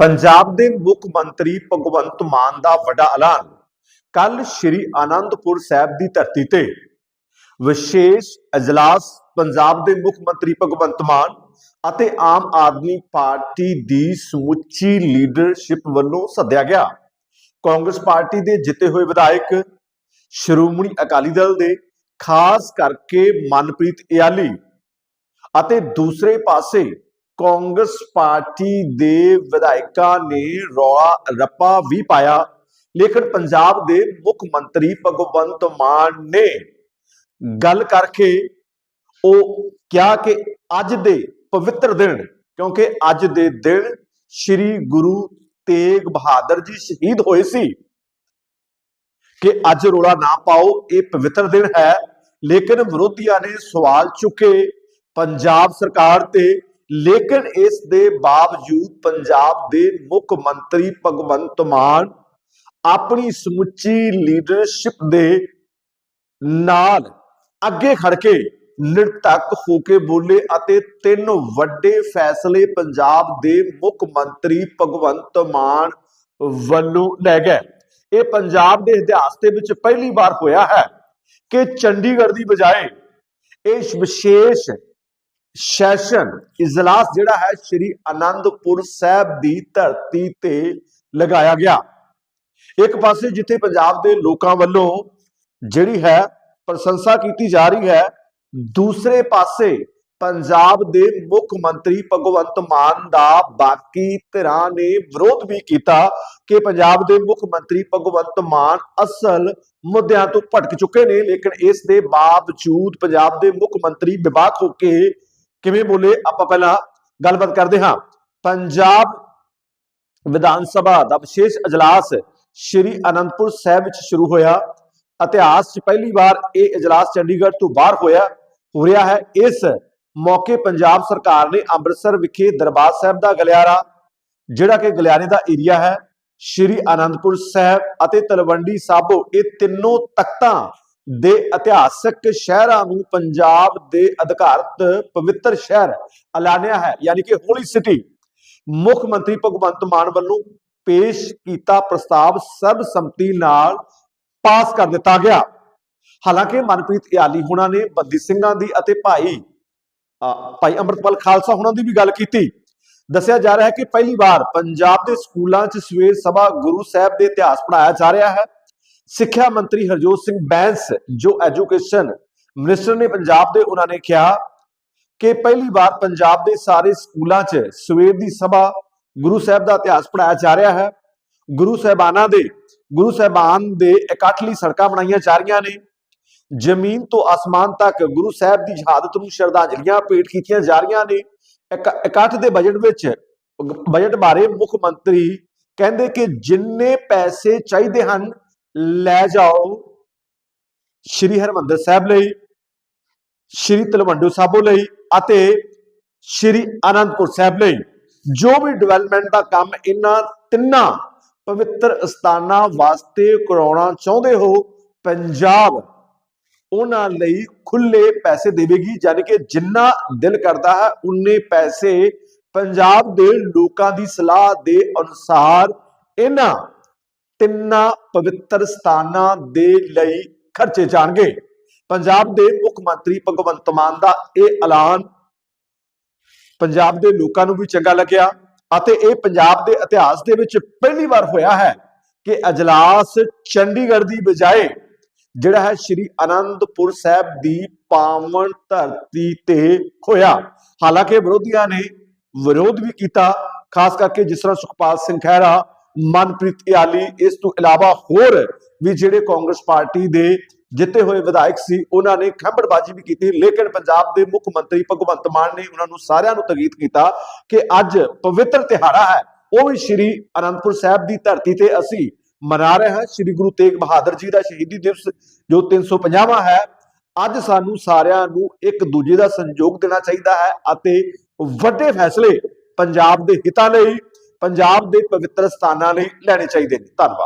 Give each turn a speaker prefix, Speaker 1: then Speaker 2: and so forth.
Speaker 1: ਪੰਜਾਬ ਦੇ ਮੁੱਖ ਮੰਤਰੀ ਭਗਵੰਤ ਮਾਨ ਦਾ ਵੱਡਾ ਐਲਾਨ। ਕੱਲ ਸ੍ਰੀ ਆਨੰਦਪੁਰ ਸਾਹਿਬ ਦੀ ਧਰਤੀ ਤੇ ਵਿਸ਼ੇਸ਼ ਅਜਲਾਸ ਪੰਜਾਬ ਦੇ ਮੁੱਖ ਮੰਤਰੀ ਭਗਵੰਤ ਮਾਨ ਅਤੇ ਆਮ ਆਦਮੀ ਪਾਰਟੀ ਦੀ ਸਮੁੱਚੀ ਲੀਡਰਸ਼ਿਪ ਵੱਲੋਂ ਸੱਦਿਆ ਗਿਆ। ਕਾਂਗਰਸ ਪਾਰਟੀ ਦੇ ਜਿੱਤੇ ਹੋਏ ਵਿਧਾਇਕ ਸ਼੍ਰੋਮਣੀ ਅਕਾਲੀ ਦਲ ਦੇ, ਖਾਸ ਕਰਕੇ ਮਨਪ੍ਰੀਤ ਇਆਲੀ ਅਤੇ ਦੂਸਰੇ ਪਾਸੇ ਕਾਂਗਰਸ ਪਾਰਟੀ ਦੇ ਵਿਧਾਇਕਾਂ ਨੇ ਰੌਲਾ ਰੱਪਾ ਵੀ ਪਾਇਆ। ਲੇਕਿਨ ਪੰਜਾਬ ਦੇ ਮੁੱਖ ਮੰਤਰੀ ਭਗਵੰਤ ਮਾਨ ਨੇ ਗੱਲ ਕਰਕੇ ਉਹ ਕਿਹਾ ਕਿ ਅੱਜ ਦੇ ਪਵਿੱਤਰ ਦਿਨ, ਕਿਉਂਕਿ ਅੱਜ ਦੇ ਦਿਨ ਸ੍ਰੀ ਗੁਰੂ ਤੇਗ ਬਹਾਦਰ ਜੀ ਸ਼ਹੀਦ ਹੋਏ ਸੀ ਕਿ ਅੱਜ ਰੋਲਾ ਨਾ ਪਾਓ, ਇਹ ਪਵਿੱਤਰ ਦਿਨ ਹੈ। ਲੇਕਿਨ ਵਿਰੋਧੀਆਂ ਨੇ ਸਵਾਲ ਚੁੱਕੇ। ਪੰਜਾਬ ਸਰਕਾਰ ਤੇ ਲੇਕਿਨ ਇਸ ਦੇ ਬਾਵਜੂਦ ਪੰਜਾਬ ਦੇ ਮੁੱਖ ਮੰਤਰੀ ਭਗਵੰਤ ਮਾਨ ਆਪਣੀ ਸਮੁੱਚੀ ਲੀਡਰਸ਼ਿਪ ਦੇ ਨਾਲ ਅੱਗੇ ਖੜ ਕੇ ਨਿਰਧੱਕ ਹੋ ਕੇ ਬੋਲੇ ਅਤੇ ਤਿੰਨ ਵੱਡੇ ਫੈਸਲੇ ਪੰਜਾਬ ਦੇ ਮੁੱਖ ਮੰਤਰੀ ਭਗਵੰਤ ਮਾਨ ਵੱਲੋਂ ਲੈ ਗਏ। ਇਹ ਪੰਜਾਬ ਦੇ ਇਤਿਹਾਸ ਦੇ ਵਿੱਚ ਪਹਿਲੀ ਵਾਰ ਹੋਇਆ ਹੈ ਕਿ ਚੰਡੀਗੜ੍ਹ ਦੀ ਬਜਾਏ ਇਹ ਵਿਸ਼ੇਸ਼ ਸੈਸ਼ਨ ਇਜਲਾਸ ਜਿਹੜਾ ਹੈ ਸ੍ਰੀ ਆਨੰਦਪੁਰ ਸਾਹਿਬ ਦੀ ਧਰਤੀ ਤੇ ਲਗਾਇਆ ਗਿਆ। ਇੱਕ ਪਾਸੇ ਜਿੱਥੇ ਪੰਜਾਬ ਦੇ ਲੋਕਾਂ ਵੱਲੋਂ ਜਿਹੜੀ ਹੈ ਪ੍ਰਸ਼ੰਸਾ ਕੀਤੀ ਜਾ ਰਹੀ ਹੈ, ਦੂਸਰੇ ਪਾਸੇ ਪੰਜਾਬ ਦੇ ਮੁੱਖ ਮੰਤਰੀ ਭਗਵੰਤ ਮਾਨ ਦਾ ਬਾਕੀ ਧਿਰਾਂ ਨੇ ਵਿਰੋਧ ਵੀ ਕੀਤਾ ਕਿ ਪੰਜਾਬ ਦੇ ਮੁੱਖ ਮੰਤਰੀ ਭਗਵੰਤ ਮਾਨ ਅਸਲ ਮੁੱਦਿਆਂ ਤੋਂ ਭਟਕ ਚੁੱਕੇ ਨੇ, ਲੇਕਿਨ ਇਸ ਦੇ ਬਾਵਜੂਦ ਪੰਜਾਬ ਦੇ ਮੁੱਖ ਮੰਤਰੀ ਵਿਵਾਕ ਹੋ ਕੇ ਕਿਵੇਂ ਬੋਲੇ? ਆਪਾਂ ਪਹਿਲਾਂ ਗੱਲਬਾਤ ਕਰਦੇ ਹਾਂ। ਪੰਜਾਬ ਵਿਧਾਨ ਸਭਾ ਦਾ ਵਿਸ਼ੇਸ਼ ਅਜਲਾਸ ਸ਼੍ਰੀ ਅਨੰਦਪੁਰ ਸਾਹਿਬ ਵਿੱਚ ਸ਼ੁਰੂ ਹੋਇਆ। ਇਤਿਹਾਸ 'ਚ ਪਹਿਲੀ ਵਾਰ ਇਹ ਇਜਲਾਸ ਚੰਡੀਗੜ੍ਹ ਤੋਂ ਬਾਹਰ ਹੋਇਆ, ਹੋ ਰਿਹਾ ਹੈ। ਇਸ ਮੌਕੇ ਪੰਜਾਬ ਸਰਕਾਰ ਨੇ ਅੰਮ੍ਰਿਤਸਰ ਵਿਖੇ ਦਰਬਾਰ ਸਾਹਿਬ ਦਾ ਗਲਿਆਰਾ, ਜਿਹੜਾ ਕਿ ਗਲਿਆਰੇ ਦਾ ਏਰੀਆ ਹੈ, ਸ਼੍ਰੀ ਅਨੰਦਪੁਰ ਸਾਹਿਬ ਅਤੇ ਤਲਵੰਡੀ ਸਾਬੋ, ਇਹ ਤਿੰਨੋਂ ਤਖਤਾਂ ਦੇ ਇਤਿਹਾਸਕ ਸ਼ਹਿਰਾਂ ਨੂੰ ਪੰਜਾਬ ਦੇ ਅਧਿਕਾਰਤ ਪਵਿੱਤਰ ਸ਼ਹਿਰ ਐਲਾਨਿਆ ਹੈ ਯਾਨੀ ਕਿ ਹੋਲੀ ਸਿਟੀ ਮੁੱਖ ਮੰਤਰੀ ਭਗਵੰਤ ਮਾਨ ਵੱਲੋਂ ਪੇਸ਼ ਕੀਤਾ ਪ੍ਰਸਤਾਵ ਸਰਬਸੰਮਤੀ ਨਾਲ ਪਾਸ ਕਰ ਦਿੱਤਾ ਗਿਆ। ਹਾਲਾਂਕਿ ਮਨਪ੍ਰੀਤ ਇਆਲੀ ਹੁਣਾਂ ਨੇ ਬੰਦੀ ਸਿੰਘਾਂ ਦੀ ਅਤੇ ਭਾਈ ਅ, ਭਾਈ ਅੰਮ੍ਰਿਤਪਾਲ ਖਾਲਸਾ ਹੁਣਾਂ ਦੀ ਵੀ ਗੱਲ ਕੀਤੀ। ਦੱਸਿਆ ਜਾ ਰਿਹਾ ਹੈ ਕਿ ਪਹਿਲੀ ਵਾਰ ਪੰਜਾਬ ਦੇ ਸਕੂਲਾਂ 'ਚ ਸਵੇਰ ਸਭਾ ਗੁਰੂ ਸਾਹਿਬ ਦੇ ਇਤਿਹਾਸ ਪੜਾਇਆ ਜਾ ਰਿਹਾ ਹੈ। ਸਿੱਖਿਆ ਮੰਤਰੀ ਹਰਜੋਤ ਸਿੰਘ ਬੈਂਸ, ਜੋ ਐਜੂਕੇਸ਼ਨ ਮਿਨਿਸਟਰ ਨੇ ਪੰਜਾਬ ਦੇ, ਉਹਨਾਂ ਨੇ ਕਿਹਾ ਕਿ ਪਹਿਲੀ ਵਾਰ ਪੰਜਾਬ ਦੇ ਸਾਰੇ ਸਕੂਲਾਂ 'ਚ ਸਵੇਰ ਦੀ ਸਭਾ ਗੁਰੂ ਸਾਹਿਬ ਦਾ ਇਤਿਹਾਸ ਪੜਾਇਆ ਜਾ ਰਿਹਾ ਹੈ। ਗੁਰੂ ਸਾਹਿਬਾਨਾਂ ਦੇ, ਗੁਰੂ ਸਾਹਿਬਾਨ ਦੇ ਇਕੱਠ ਲਈ ਸੜਕਾਂ ਬਣਾਈਆਂ ਜਾ ਰਹੀਆਂ ਨੇ। ਜ਼ਮੀਨ ਤੋਂ ਆਸਮਾਨ ਤੱਕ ਗੁਰੂ ਸਾਹਿਬ ਦੀ ਸ਼ਹਾਦਤ ਨੂੰ ਸ਼ਰਧਾਂਜਲੀਆਂ ਭੇਟ ਕੀਤੀਆਂ ਜਾ ਰਹੀਆਂ ਨੇ। ਇਕ- ਇਕੱਠ ਦੇ ਬਜਟ ਵਿੱਚ, ਬਜਟ ਬਾਰੇ ਮੁੱਖ ਮੰਤਰੀ ਕਹਿੰਦੇ ਕਿ ਜਿੰਨੇ ਪੈਸੇ ਚਾਹੀਦੇ ਹਨ ਲੈ ਜਾਓ ਸ਼੍ਰੀ ਹਰਮੰਦਰ ਸਾਹਿਬ ਲਈ, ਸ਼੍ਰੀ ਤਲਵੰਡੂ ਸਾਬੋ ਲਈ ਅਤੇ ਸ਼੍ਰੀ ਆਨੰਦਪੁਰ ਸਾਹਿਬ ਲਈ। ਜੋ ਵੀ ਡਿਵੈਲਪਮੈਂਟ ਦਾ ਕੰਮ ਇਹਨਾਂ ਤਿੰਨਾਂ ਪਵਿੱਤਰ ਸਥਾਨਾਂ ਵਾਸਤੇ ਕਰਾਉਣਾ ਚਾਹੁੰਦੇ ਹੋ, ਪੰਜਾਬ ਉਹਨਾਂ ਲਈ ਖੁੱਲੇ ਪੈਸੇ ਦੇਵੇਗੀ ਯਾਨੀ ਕਿ ਜਿੰਨਾ ਦਿਲ ਕਰਦਾ ਹੈ, ਉਨੇ ਪੈਸੇ ਪੰਜਾਬ ਦੇ ਲੋਕਾਂ ਦੀ ਸਲਾਹ ਦੇ ਅਨੁਸਾਰ ਇਹਨਾਂ ਤਿੰਨਾਂ ਪਵਿੱਤਰ ਸਥਾਨਾਂ ਦੇ ਲਈ ਖਰਚੇ ਜਾਣਗੇ। ਪੰਜਾਬ ਦੇ ਮੁੱਖ ਮੰਤਰੀ ਭਗਵੰਤ ਮਾਨ ਦਾ ਇਹ ਐਲਾਨ ਪੰਜਾਬ ਦੇ ਲੋਕਾਂ ਨੂੰ ਵੀ ਚੰਗਾ ਲੱਗਿਆ ਅਤੇ ਇਹ ਪੰਜਾਬ ਦੇ ਇਤਿਹਾਸ ਦੇ ਵਿੱਚ ਪਹਿਲੀ ਵਾਰ ਹੋਇਆ ਹੈ ਕਿ ਅਜਲਾਸ ਚੰਡੀਗੜ੍ਹ ਦੀ ਬਜਾਏ ਜਿਹੜਾ ਹੈ ਸ਼੍ਰੀ ਅਨੰਦਪੁਰ ਸਾਹਿਬ ਦੀ ਪਾਵਨ ਧਰਤੀ ਤੇ ਹੋਇਆ। ਹਾਲਾਂਕਿ ਵਿਰੋਧੀਆਂ ਨੇ ਵਿਰੋਧ ਵੀ ਕੀਤਾ, ਖਾਸ ਕਰਕੇ ਜਿਸ ਤਰ੍ਹਾਂ ਸੁਖਪਾਲ ਸਿੰਘ ਖਹਿਰਾ ਮਨਪ੍ਰੀਤ ਇਆਲੀ, ਇਸ ਤੋਂ ਇਲਾਵਾ ਹੋਰ ਵੀ ਜਿਹੜੇ ਕਾਂਗਰਸ ਪਾਰਟੀ ਦੇ ਜਿੱਤੇ ਹੋਏ ਵਿਧਾਇਕ ਸੀ, ਉਹਨਾਂ ਨੇ ਖੰਬੜਬਾਜ਼ੀ ਵੀ ਕੀਤੀ। ਲੇਕਿਨ ਪੰਜਾਬ ਦੇ ਮੁੱਖ ਮੰਤਰੀ ਭਗਵੰਤ ਮਾਨ ਨੇ ਉਹਨਾਂ ਨੂੰ ਸਾਰਿਆਂ ਨੂੰ ਤਗੀਦ ਕੀਤਾ ਕਿ ਅੱਜ ਪਵਿੱਤਰ ਤਿਹਾੜਾ ਹੈ। ਉਹ ਵੀ ਸ਼੍ਰੀ ਅਨੰਦਪੁਰ ਸਾਹਿਬ ਦੀ ਧਰਤੀ ਤੇ ਅਸੀਂ ਮਨਾ ਰਹੇ ਹਾਂ। ਸ਼੍ਰੀ ਗੁਰੂ ਤੇਗ ਬਹਾਦਰ ਜੀ ਦਾ ਸ਼ਹੀਦੀ ਦਿਵਸ, ਜੋ 350ਵਾਂ ਹੈ। ਅੱਜ ਸਾਨੂੰ ਸਾਰਿਆਂ ਨੂੰ ਇੱਕ ਦੂਜੇ ਦਾ ਸੰਯੋਗ ਦੇਣਾ ਚਾਹੀਦਾ ਹੈ ਅਤੇ ਵੱਡੇ ਫੈਸਲੇ ਪੰਜਾਬ ਦੇ ਹਿੱਤਾਂ ਲਈ ਪੰਜਾਬ ਦੇ ਪਵਿੱਤਰ ਸਥਾਨਾਂ ਲਈ ਲੈਣੇ ਚਾਹੀਦੇ ਨੇ। ਧੰਨਵਾਦ।